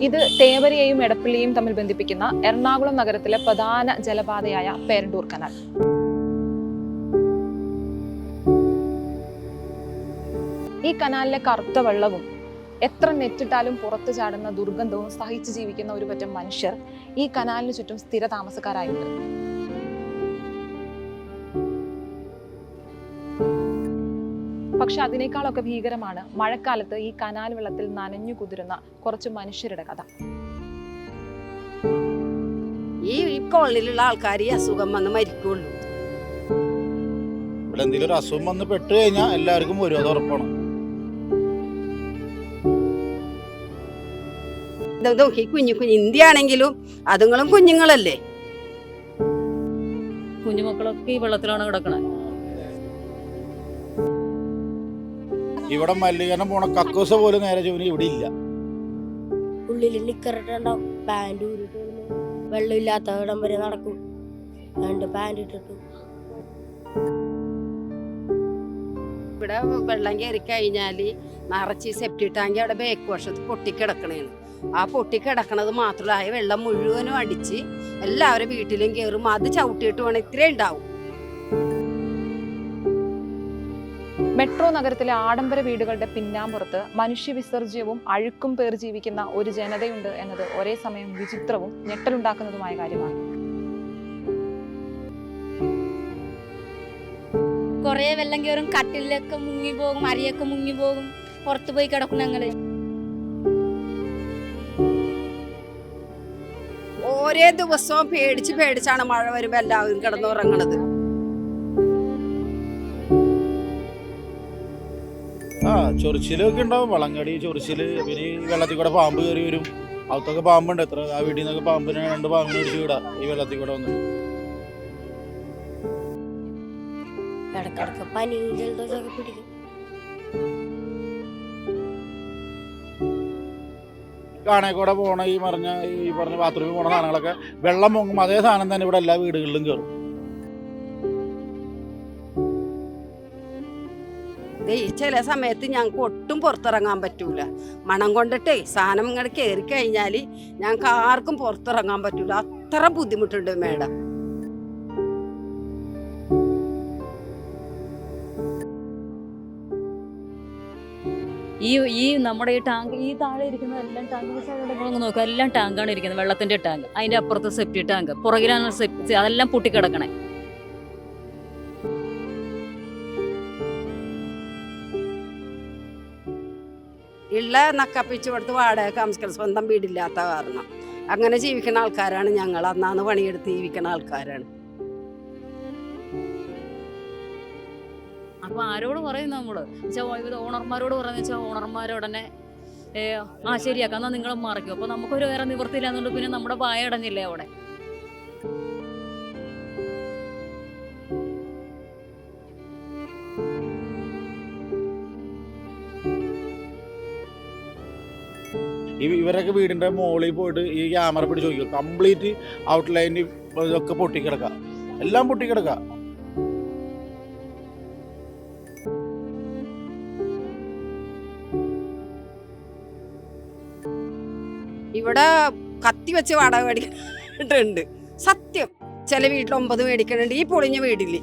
ഇത് തേവരയെയും എടപ്പള്ളിയെയും തമ്മിൽ ബന്ധിപ്പിക്കുന്ന എറണാകുളം നഗരത്തിലെ പ്രധാന ജലപാതയായ പേരണ്ടൂർ കനാൽ. ഈ കനാലിലെ കറുത്ത വെള്ളവും എത്ര നെറ്റിട്ടാലും പുറത്തു ചാടുന്ന ദുർഗന്ധവും സഹിച്ചു ജീവിക്കുന്ന ഒരു പറ്റം മനുഷ്യർ ഈ കനാലിന് ചുറ്റും സ്ഥിര താമസക്കാരായുണ്ട് പക്ഷെ അതിനേക്കാളൊക്കെ ഭീകരമാണ് മഴക്കാലത്ത് ഈ കനാൽ വെള്ളത്തിൽ നനഞ്ഞു കുതിരുന്ന കുറച്ച് മനുഷ്യരുടെ കഥ. ഈ ഈ കോളനിയിലുള്ള ആൾക്കാർ ഈ അസുഖം വന്ന് മരിക്കുള്ളൂ. ഇവിടെ എന്തെങ്കിലും ഒരു അസുഖം വന്ന് പെട്ട് കഴിഞ്ഞാൽ എല്ലാവർക്കും വരും അത് ഉറപ്പാണ്. നോക്കി കുഞ്ഞു കുഞ്ഞു ഇന്ത്യ ആണെങ്കിലും അതുങ്ങളും കുഞ്ഞുങ്ങളല്ലേ? കുഞ്ഞുമക്കളൊക്കെ ഈ വെള്ളത്തിലാണ് കിടക്കണത് ഇവിടെ മല്ലികരണം പോണ കക്കൂസ പോലും നേരെ ജോലി ഇവിടെ ഇല്ല. ഉള്ളിൽ നിക്കറിട്ടുണ്ടാവും പാന്റ് ഊരിട്ട് വെള്ളമില്ലാത്ത ഇടം വരെ നടക്കും. രണ്ട് പാന്റ് ഇട്ടിട്ട്. ഇവിടെ വെള്ളം കയറി കഴിഞ്ഞാൽ നിറച്ച് സെപ്റ്റി ടാങ്കി അവിടെ ബേക്ക് വശത്ത് പൊട്ടിക്കിടക്കണേണ് ആ പൊട്ടിക്കിടക്കണത് മാത്രമല്ല ആ വെള്ളം മുഴുവനും അടിച്ച് എല്ലാവരും വീട്ടിലും കയറും അത് ചവിട്ടിയിട്ട് വേണം ഇത്രയും ഉണ്ടാവും. മെട്രോ നഗരത്തിലെ ആഡംബര വീടുകളുടെ പിന്നാമ്പുറത്ത് മനുഷ്യ വിസർജ്യവും അഴുക്കും പേർ ജീവിക്കുന്ന ഒരു ജനതയുണ്ട് എന്നത് ഒരേ സമയം വിചിത്രവും ഞെട്ടലുണ്ടാക്കുന്നതുമായ കാര്യമാണ്. കുറേ വെള്ളം കയറും കട്ടിലൊക്കെ മുങ്ങി പോകും അരിയൊക്കെ മുങ്ങി പോകും പുറത്ത് പോയി കിടക്കും ഞങ്ങൾ. ഓരോ ദിവസവും പേടിച്ച് പേടിച്ചാണ് മഴ വരുമ്പോൾ എല്ലാവരും കിടന്നുറങ്ങണത്. ചൊറിച്ചിലൊക്കെ ഉണ്ടാവും. വളങ്ങടി ചൊറിച്ചിൽ പിന്നെ ഈ വെള്ളത്തിൽ കൂടെ പാമ്പ് കയറി വരും. അകത്തൊക്കെ പാമ്പുണ്ട്. എത്ര ആ വീട്ടിൽ നിന്നൊക്കെ പാമ്പിനെ രണ്ട് പാമ്പിനെ അടിച്ച് വിടാ. ഈ വെള്ളത്തിൽ കൂടെ വന്നിട്ട്. ഇടക്കിടക്ക് പനിയും ജലദോഷമൊക്കെ പിടിക്കും. കാണേ കൂടെ പോണ ഈ പറഞ്ഞ ഈ പറഞ്ഞ ബാത്റൂമിൽ പോണ സാധനങ്ങളൊക്കെ വെള്ളം പൊങ്ങും. അതേ സാധനം തന്നെ ഇവിടെ എല്ലാ വീടുകളിലും കയറും ചില സമയത്ത് ഞങ്ങൾക്ക് ഒട്ടും പുറത്തിറങ്ങാൻ പറ്റൂല. മണം കൊണ്ടിട്ടേ സാധനം ഇങ്ങോട്ട് കയറി കഴിഞ്ഞാൽ ഞങ്ങൾക്ക് ആർക്കും പുറത്തിറങ്ങാൻ പറ്റൂല. അത്ര ബുദ്ധിമുട്ടുണ്ട് മേഡം. ഈ ഈ നമ്മുടെ ഈ ടാങ്ക് ഈ താഴെ ഇരിക്കുന്ന എല്ലാം ടാങ്ക് നിങ്ങൾ നോക്കുക എല്ലാം ടാങ്കാണ് ഇരിക്കുന്നത്. വെള്ളത്തിന്റെ ടാങ്ക്. അതിന്റെ അപ്പുറത്ത് സെപ്റ്റി ടാങ്ക്. പുറകിലാണ് സെപ്റ്റി അതെല്ലാം പൊട്ടിക്കിടക്കണേ. ഉള്ള നക്കപ്പിച്ച് കൊടുത്ത് വാടക താമസിക്കണം സ്വന്തം വീടില്ലാത്ത കാരണം. അങ്ങനെ ജീവിക്കുന്ന ആൾക്കാരാണ് ഞങ്ങൾ. അന്നാന്ന് പണിയെടുത്ത് ജീവിക്കുന്ന ആൾക്കാരാണ്. അപ്പൊ ആരോട് പറയും നമ്മൾ? ഓണർമാരോട് പറയുന്ന വെച്ചാൽ ഏ, ആ ശരിയാക്കാം. എന്നാ നിങ്ങൾ മറിക്കും. അപ്പൊ നമുക്കൊരു വേറെ നിവൃത്തിയില്ലാന്നുണ്ട് പിന്നെ നമ്മുടെ പായ അടഞ്ഞില്ലേ അവിടെ? ഇവരൊക്കെ വീടിന്റെ മുകളിൽ പോയിട്ട് ഈ ക്യാമറ പിടിച്ച് ചോദിക്കും കംപ്ലീറ്റ് ഔട്ട്ലൈനിൽ ഇതൊക്കെ പൊട്ടിക്കിടക്കുക എല്ലാം പൊട്ടിക്കിടക്കുക ഇവിടെ കത്തി വെച്ച് വാടക മേടിക്കുന്നുണ്ട് സത്യം. ചില വീട്ടിൽ ഒമ്പത് മേടിക്കുന്നുണ്ട് ഈ പൊളിഞ്ഞ വീടില്ലേ?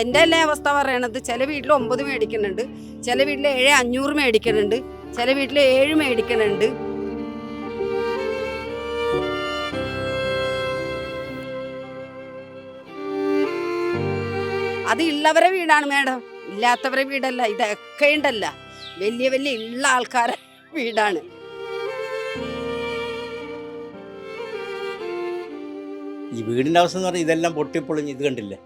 എന്റെ എല്ലാ അവസ്ഥ പറയണത്? ചില വീട്ടിൽ ഒമ്പത് മേടിക്കുന്നുണ്ട് ചില വീട്ടിൽ ഏഴ് അഞ്ഞൂറ് മേടിക്കുന്നുണ്ട് ചില വീട്ടിൽ ഏഴ് മേടിക്കുന്നുണ്ട് അത് ഉള്ളവരെ വീടാണ് മേഡം. ഇല്ലാത്തവരെ വീടല്ല ഇതൊക്കെ ഉണ്ടല്ല. വലിയ വലിയ ഉള്ള ആൾക്കാരെ വീടാണ്. ഈ വീടിന്റെ അവസ്ഥ എന്ന് പറഞ്ഞാൽ ഇതെല്ലാം പൊട്ടിപ്പൊളിഞ്ഞ് ഇത് കണ്ടില്ലേ?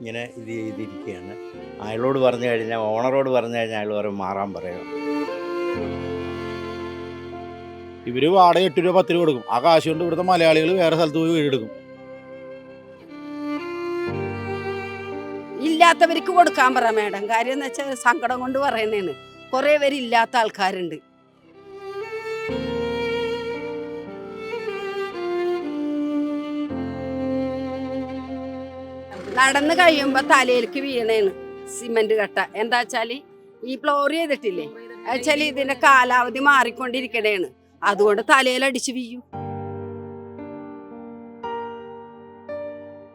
ഇങ്ങനെ ഇത് ചെയ്തിരിക്കുകയാണ്. അയാളോട് പറഞ്ഞു കഴിഞ്ഞാൽ ഓണറോട് പറഞ്ഞു കഴിഞ്ഞാൽ അയാൾ പറയും മാറാൻ പറയും? ഇവർ വാടക എട്ട് രൂപ പത്ത് രൂപ കൊടുക്കും. ആ കാശ് കൊണ്ട് ഇവിടുത്തെ മലയാളികൾ വേറെ സ്ഥലത്ത് പോയി വീടെടുക്കും. ഇല്ലാത്തവർക്ക് കൊടുക്കാൻ പറ മേഡം. കാര്യം എന്ന് വെച്ചാൽ സങ്കടം കൊണ്ട് പറയുന്നതാണ്. കുറേ പേര് ഇല്ലാത്ത ആൾക്കാരുണ്ട്. നടന്ന് കഴിയുമ്പോൾ തലയിലേക്ക് വീണേണ്. സിമെന്റ് കട്ട. എന്താ വെച്ചാൽ ഈ ഫ്ലോർ ചെയ്തിട്ടില്ലേ? വെച്ചാൽ ഇതിന്റെ കാലാവധി മാറിക്കൊണ്ടിരിക്കണേണ്. അതുകൊണ്ട് തലയിൽ അടിച്ചു വീയും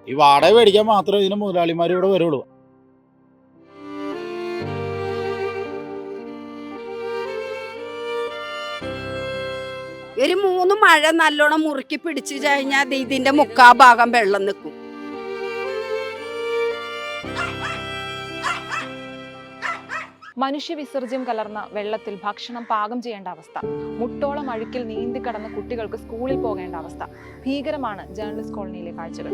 ഈ വാടക മേടിക്കാൻ മാത്രമേ ഇതിന് മുതലാളിമാർ ഇവിടെ വരുള്ളൂ. ഒരു മൂന്ന് മഴ നല്ലോണം മുറുക്കി പിടിച്ചു കഴിഞ്ഞാൽ ഇതിന്റെ മുക്കാ ഭാഗം വെള്ളം നിൽക്കും മനുഷ്യവിസർജ്യം കലർന്ന വെള്ളത്തിൽ ഭക്ഷണം പാകം ചെയ്യേണ്ട അവസ്ഥ. മുട്ടോളം അഴുക്കിൽ നീന്തി കടന്ന് കുട്ടികൾക്ക് സ്കൂളിൽ പോകേണ്ട അവസ്ഥ. ഭീകരമാണ് ജേർണലിസ്റ്റ് കോളനിയിലെ കാഴ്ചകൾ.